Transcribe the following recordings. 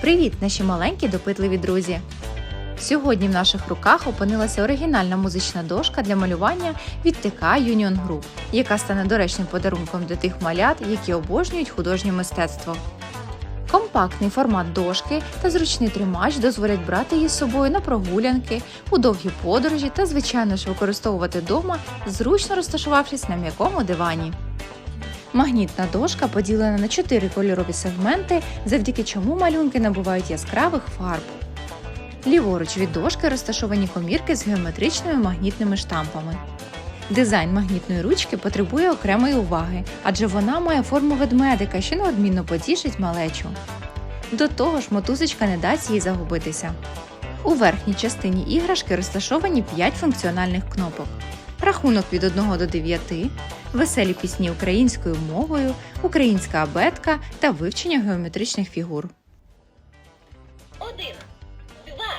Привіт, наші маленькі допитливі друзі! Сьогодні в наших руках опинилася оригінальна музична дошка для малювання від ТК Union Group, яка стане доречним подарунком для тих малят, які обожнюють художнє мистецтво. Компактний формат дошки та зручний тримач дозволять брати її з собою на прогулянки, у довгі подорожі та, звичайно ж, використовувати вдома, зручно розташувавшись на м'якому дивані. Магнітна дошка поділена на чотири кольорові сегменти, завдяки чому малюнки набувають яскравих фарб. Ліворуч від дошки розташовані комірки з геометричними магнітними штампами. Дизайн магнітної ручки потребує окремої уваги, адже вона має форму ведмедика, що неодмінно потішить малечу. До того ж, мотузочка не дасть їй загубитися. У верхній частині іграшки розташовані 5 функціональних кнопок. Рахунок від 1 до 9, веселі пісні українською мовою, українська абетка та вивчення геометричних фігур. Один, два.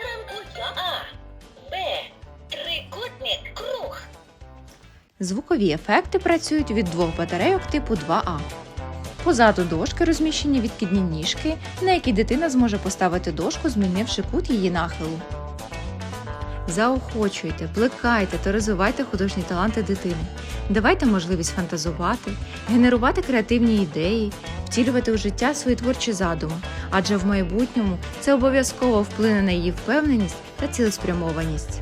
Зранку А. Б. Трикутник. Круг. Звукові ефекти працюють від двох батарейок типу 2А. Позаду дошки розміщені відкидні ніжки, на які дитина зможе поставити дошку, змінивши кут її нахилу. Заохочуйте, плекайте та розвивайте художні таланти дитини. Давайте можливість фантазувати, генерувати креативні ідеї, втілювати у життя свої творчі задуми, адже в майбутньому це обов'язково вплине на її впевненість та цілеспрямованість.